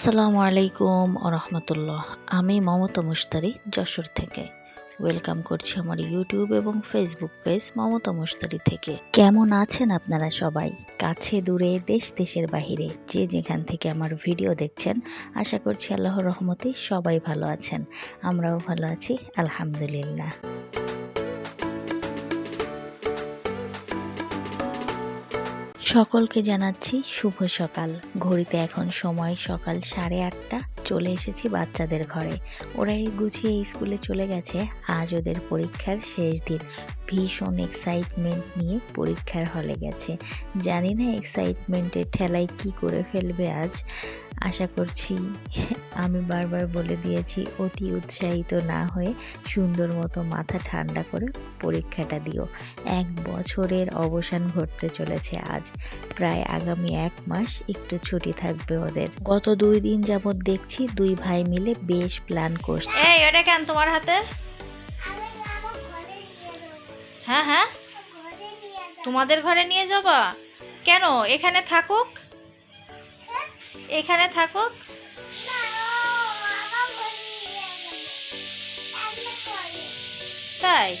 আসসালামু আলাইকুম রহমতুল্লাহ। আমি মমতা মুশতারি, যশোর থেকে। ওয়েলকাম করছি আমার ইউটিউব এবং ফেসবুক পেজ মমতা মুশতারি থেকে। কেমন আছেন আপনারা সবাই? কাছে, দূরে, দেশ, দেশের বাহিরে, যে যেখান থেকে আমার ভিডিও দেখছেন, আশা করছি আল্লাহর রহমতে সবাই ভালো আছেন। আমরাও ভালো আছি, আলহামদুলিল্লাহ। সকলকে জানাচ্ছি শুভ সকাল। ঘড়িতে এখন সময় সকাল সাড়ে আটটা। চলে এসেছি বাচ্চাদের ঘরে। ওরাই গুছিয়ে স্কুলে চলে গেছে। আজ ওদের পরীক্ষার শেষ দিন। ভীষণ এক্সাইটমেন্ট নিয়ে পরীক্ষার হলে গেছে। জানি না এক্সাইটমেন্টের ঠেলায় কি করে ফেলবে আজ। আশা করছি আমি বারবার বলে দিয়েছি অতি উৎসাহিত না হয়ে সুন্দর মতো মাথা ঠান্ডা করে পরীক্ষাটা দিও। এক বছরের অবসান ঘটতে চলেছে আজ। প্রায় আগামী এক মাস একটু ছুটি থাকবে ওদের। গত দুই দিন যাবৎ দেখছি দুই ভাই মিলে বেশ প্ল্যান করছে। এই ওটা কেন তোমার হাতে? হ্যাঁ হ্যাঁ। তোমাদের ঘরে নিয়ে যাবা? কেন? এখানে থাকুক। এখানে থাকুক তাই?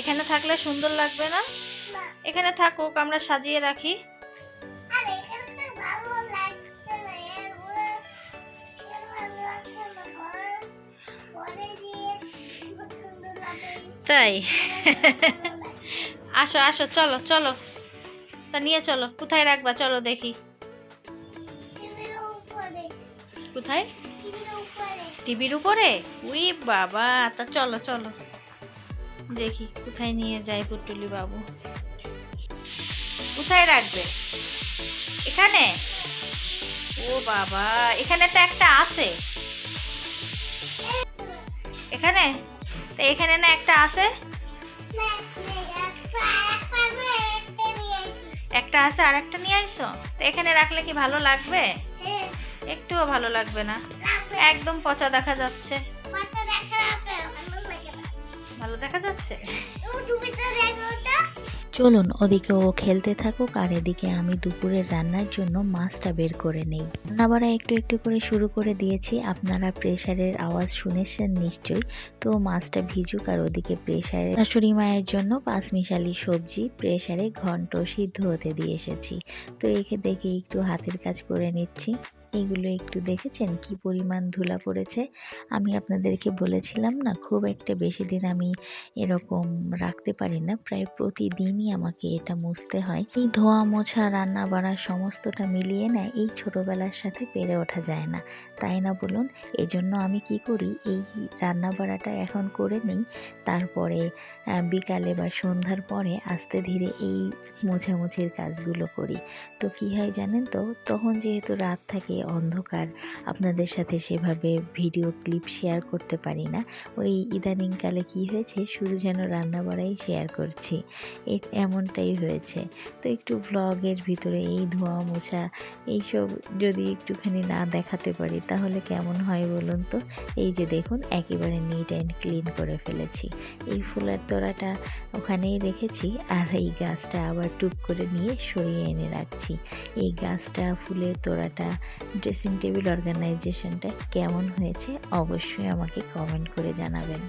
এখানে থাকলে সুন্দর লাগবে না? এখানে থাকুক, আমরা সাজিয়ে রাখি। তাই? আসো আসো, চলো চলো। তা নিয়ে চলো, কোথায় রাখবা? চলো দেখি। কোথায়? টিভির উপরে। উই বাবা তা চলো চলো। দেখি কোথায় নিয়ে যাই পুটুলি বাবু? কোথায় রাখবে? এখানে? ও বাবা এখানে তো একটা আছে। এখানে? তো এখানে না একটা আছে? একটা আছে আর একটা নিয়ে আইসো। তো এখানে রাখলে কি ভালো লাগবে? একটুও ভালো লাগবে না। একদম পচা দেখা যাচ্ছে। ভালো দেখা যাচ্ছে? চলুন ওদিকে ও খেলতে থাকুক আর এদিকে আমি দুপুরের রান্নার জন্য মাছটা বের করে নেই। রান্নাবাড়া একটু একটু করে শুরু করে দিয়েছি। আপনারা প্রেশারের আওয়াজ শুনেছেন নিশ্চয়ই। তো মাছটা ভিজুক আর ওদিকে প্রেসারে শাশুড়ি মায়ের জন্য পাঁচমিশালি সবজি প্রেশারে ঘন্ট সিদ্ধ হতে দিয়ে এসেছি। তো একে দেখে একটু হাতের কাজ করে নিচ্ছি। এগুলো একটু দেখেছেন? কি পরিমাণ ধুলা পড়েছে? আমি আপনাদেরকে বলেছিলাম না, খুব একটা বেশি দিন আমি এরকম রাখতে পারি না। প্রায় প্রতিদিনই আমাকে এটা মুছতে হয়। এই ধোয়া মোছা, রান্না বাড়া সমস্তটা মিলিয়ে না এই ছোটোবেলার সাথে পেরে ওঠা যায় না। তাই না বলুন? এই জন্য আমি কি করি? এই রান্না বাড়াটা এখন করে নিই, তারপরে বিকালে বা সন্ধ্যার পরে আস্তে ধীরে এই মোছামুছির কাজগুলো করি। তো কি হয় জানেন তো? তখন যেহেতু রাত থাকে অন্ধকার। আপনাদের সাথে সেভাবে ভিডিও ক্লিপ শেয়ার করতে পারি না। ওই ইদানিংকালে কি হয়েছে, শুধু যেন রান্না বাড়াই শেয়ার করছি। এমনটাই হয়েছে। তো একটু ব্লগের ভিতরে এই ধোয়া মোছা, এইসব যদি একটুখানি না দেখাতে পারি, তাহলে কেমন হয় বলুন তো? এই যে দেখুন, একেবারে নিট অ্যান্ড ক্লিন করে ফেলেছি। এই ফুলের তোড়াটা ওখানেই রেখেছি, আর এই গাছটা আবার টুক করে নিয়ে সরিয়ে এনে রাখছি। এই গাছটা, ফুলের তোড়াটা ড্রেসিং টেবিল অর্গানাইজেশনটা কেমন হয়েছে অবশ্যই আমাকে কমেন্ট করে জানাবেন।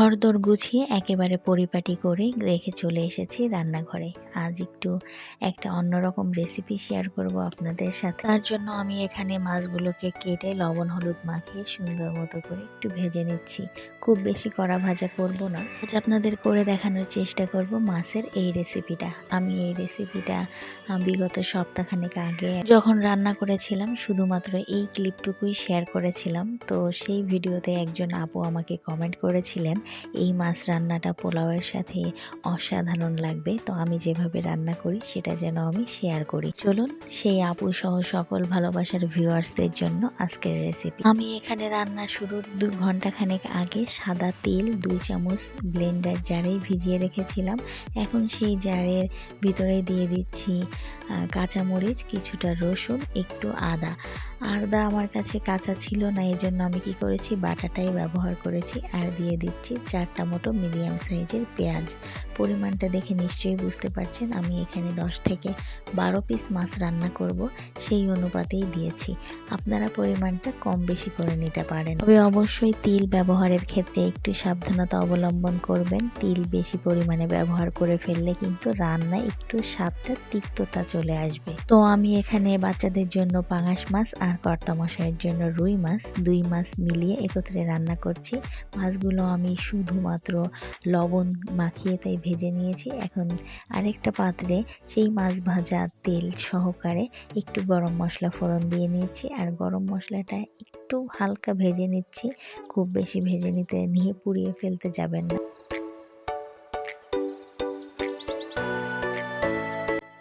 ঘরদোর গুছিয়ে একেবারে পরিপাটি করে রেখে চলে এসেছি রান্নাঘরে। আজ একটু একটা অন্যরকম রেসিপি শেয়ার করব আপনাদের সাথে। তার জন্য আমি এখানে মাছগুলোকে কেটে লবণ হলুদ মাখিয়ে সুন্দর মতো করে একটু ভেজে নিচ্ছি। খুব বেশি কড়া ভাজা করব না। আজ আপনাদের করে দেখানোর চেষ্টা করব মাছের এই রেসিপিটা আমি এই রেসিপিটা বিগত সপ্তাহখানেক আগে যখন রান্না করেছিলাম, শুধুমাত্র এই ক্লিপটুকুই শেয়ার করেছিলাম। তো সেই ভিডিওতে একজন আপু আমাকে কমেন্ট করেছিলেন এই মাছ রান্নাটা পোলাওয়ের সাথে অসাধারণ লাগবে। তো আমি যেভাবে রান্না করি, সেটা যেন আমি শেয়ার করি। চলুন সেই আপু সহ সকল ভালোবাসার ভিউয়ার্সদের জন্য আজকের রেসিপি আমি এখানে রান্না শুরুর দু ঘণ্টা খানেক আগে সাদা তেল, দুই চামচ ব্লেন্ডার জারেই ভিজিয়ে রেখেছিলাম। এখন সেই জারের ভিতরে দিয়ে দিচ্ছি কাঁচামরিচ, কিছুটা রসুন, একটু আদা। আদা আমার কাছে কাঁচা ছিল না এই জন্য আমি কি করেছি? বাটাটাই ব্যবহার করেছি আর দিয়ে দিচ্ছি চারটা মতো মিডিয়াম সাইজের পেঁয়াজ। পরিমাণটা দেখে নিশ্চয়ই বুঝতে পারছেন, আমি এখানে দশ থেকে বারো পিস মাছ রান্না করব, সেই অনুপাতেই দিয়েছি। আপনারা পরিমাণটা কম বেশি করে নিতে পারেন। তবে অবশ্যই তিল ব্যবহারের ক্ষেত্রে একটু সাবধানতা অবলম্বন করবেন। তিল বেশি পরিমাণে ব্যবহার করে ফেললে কিন্তু রান্নায় একটু স্বাদটা তিক্ততা চলে আসবে। তো আমি এখানে বাচ্চাদের জন্য পাঙাশ মাছ আর কর্তা মশাইয়ের জন্য রুই মাছ, দুই মাছ মিলিয়ে একত্রে রান্না করছি। মাছগুলো আমি শুধুমাত্র লবণ মাখিয়ে তাই ভেজে নিয়েছি। এখন আরেকটা পাত্রে সেই মাছ ভাজা তেল সহকারে একটু গরম মশলা ফোড়ন দিয়ে নিয়েছি আর গরম মশলাটা একটু হালকা ভেজে নিচ্ছি। খুব বেশি ভেজে নিতে নিয়ে পুড়িয়ে ফেলতে যাবেন না।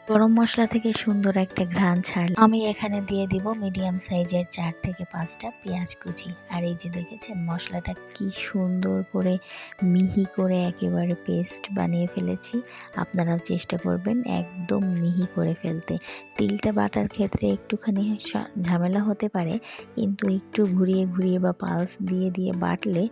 গরম মশলা থেকে সুন্দর একটা ঘ্রাণ ছাড় আমি এখানে দিয়ে দিব মিডিয়াম সাইজের চার থেকে পাঁচটা পেঁয়াজ কুচি। আর এই যে দেখেছেন, মশলাটা কি সুন্দর করে মিহি করে একেবারে পেস্ট বানিয়ে ফেলেছি। আপনারাও চেষ্টা করবেন একদম মিহি করে ফেলতে। তিলটা বাটার ক্ষেত্রে একটুখানি ঝামেলা হতে পারে, কিন্তু একটু ঘুরিয়ে ঘুরিয়ে বা পালস দিয়ে দিয়ে বাটলে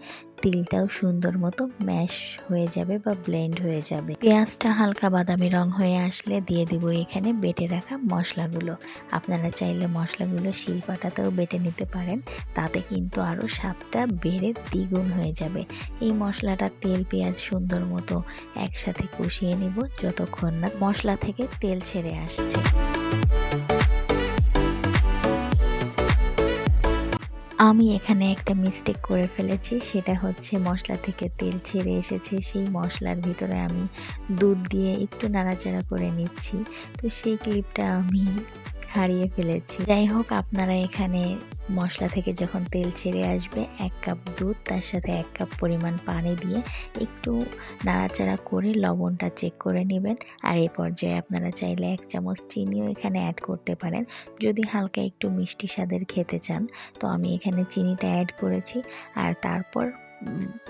তিলটাও সুন্দর মতো ম্যাশ হয়ে যাবে বা ব্লেন্ড হয়ে যাবে। পেঁয়াজটা হালকা বাদামি রং হয়ে আসলে দিয়ে দিব এখানে বেটে রাখা মশলাগুলো। আপনারা চাইলে মশলাগুলো শিলপাটাতেও বেটে নিতে পারেন। তাতে কিন্তু আরও স্বাদটা বেড়ে দ্বিগুণ হয়ে যাবে। এই মশলাটা তেল, পেঁয়াজ, সুন্দর মতো একসাথে কষিয়ে নিব যতক্ষণ না মশলা থেকে তেল ছেড়ে আসছে। আমি এখানে একটা মিস্টেক করে ফেলেছি, সেটা হচ্ছে মশলা থেকে তেল ছেড়ে এসেছে, সেই মশলার ভিতরে আমি দুধ দিয়ে একটু নাড়াচাড়া করে নিচ্ছি। তো সেই ক্লিপটা আমি হারিয়ে ফেলেছি। যাই হোক, আপনারা এখানে মশলা থেকে যখন তেল ছেড়ে আসবে, এক কাপ দুধ, তার সাথে এক কাপ পরিমাণ পানি দিয়ে একটু নাড়াচাড়া করে লবণটা চেক করে নেবেন। আর এই পর্যায়ে আপনারা চাইলে এক চামচ চিনিও এখানে অ্যাড করতে পারেন। যদি হালকা একটু মিষ্টি স্বাদের খেতে চান, তো আমি এখানে চিনিটা অ্যাড করেছি। আর তারপর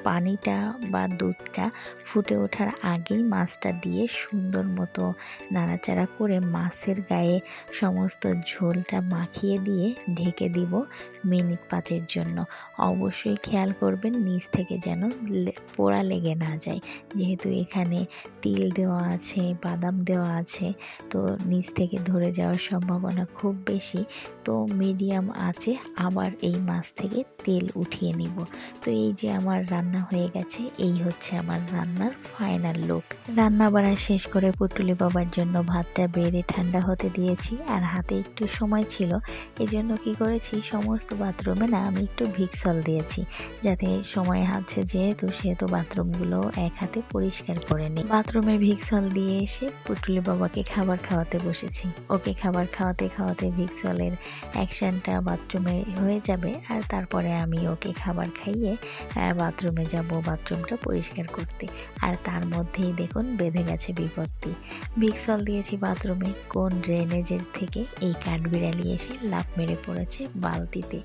পানিটা বা দুধটা ফুটে ওঠার আগেই মাছটা দিয়ে সুন্দর মতো নাড়াচাড়া করে মাছের গায়ে সমস্ত ঝোলটা মাখিয়ে দিয়ে ঢেকে দিব মিনিট পাঁচের জন্য। অবশ্যই খেয়াল করবেন নিচ থেকে যেন পোড়া লেগে না যায়। যেহেতু এখানে তিল দেওয়া আছে, বাদাম দেওয়া আছে, তো নিচ থেকে ধরে যাওয়ার সম্ভাবনা খুব বেশি। তো মিডিয়াম আছে, আবার এই মাছ থেকে তেল উঠিয়ে নিব। তো এই যে আমার রান্না হয়ে গেছে। এই হচ্ছে আমার রান্নার ফাইনাল লুক রান্না বাড়া শেষ করে পুটুলি বাবার জন্য ভাতটা বেড়ে ঠান্ডা হতে দিয়েছি আর হাতে একটু সময় ছিল। এজন্য কি করেছি? সমস্ত বাথরুমে না আমি একটু ভিক্সল দিয়েছি। যাতে সময় আছে যেহেতু, সেহেতু বাথরুমগুলো এক হাতে পরিষ্কার করে নিই। বাথরুমে ভিক্সল দিয়ে এসে পুটুলি বাবাকে খাবার খাওয়াতে বসেছি। ওকে খাবার খাওয়াতে খাওয়াতে ভিক্সলের অ্যাকশনটা বাথরুমে হয়ে যাবে আর তারপরে আমি ওকে খাবার খাইয়ে আহ, বাথরুমে যাব বাথরুমটা পরিষ্কার করতে। আর তার মধ্যেই দেখুন বেঁধে গেছে বিপত্তি। ভিক্সল দিয়েছি বাথরুমে কোন ড্রেনেজের থেকে এই কাঠবিড়ালি এসে লাফ মেরে পড়েছে বালতিতে।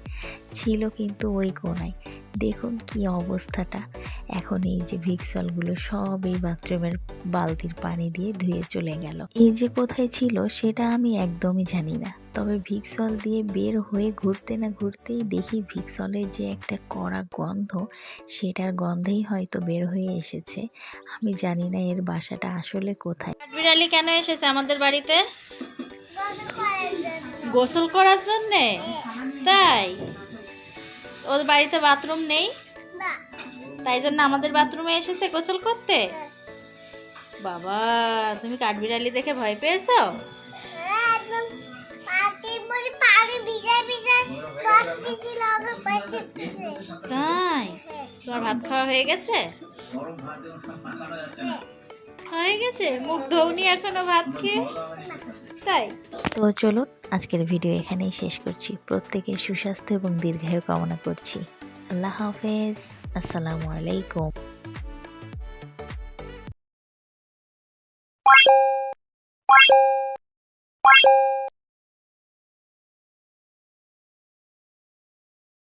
ছিল কিন্তু ওই কোনায়। দেখুন কি অবস্থাটা। এখন এই যে ভিক্সলগুলো সব এই বাথরুমের বালতির পানি দিয়ে ধুয়ে চলে গেল। এই যে কোথায় ছিল সেটা আমি একদমই জানি না। তবে ভিক্সল দিয়ে বের হয়ে ঘুরতে না ঘুরতেই দেখি ভিক্সলের যে একটা কড়া গন্ধ সেটার গন্ধেই হয়তো বের হয়ে এসেছে। আমি জানি না এর বাসাটা আসলে কোথায়। বিড়ালি কেন এসেছে আমাদের বাড়িতে? গোসল করার জন্যে। তাই? ওর বাড়িতে বাথরুম নেই? তাই জন্য আমাদের বাথরুমে এসেছে গোসল করতে? বাবা তুমি কাঠবিড়ালি দেখে ভয় পেয়েছ? তাই? তোমার ভাত খাওয়া হয়ে গেছে? হয়ে গেছে? মুখ ধৌনি এখনও ভাত খেয়ে? তাই? তো চলুন, আজকের ভিডিও এখানেই শেষ করছি। প্রত্যেকের সুস্বাস্থ্য এবং দীর্ঘায়ু কামনা করছি। আল্লাহ হাফেজ। আসসালামু আলাইকুম।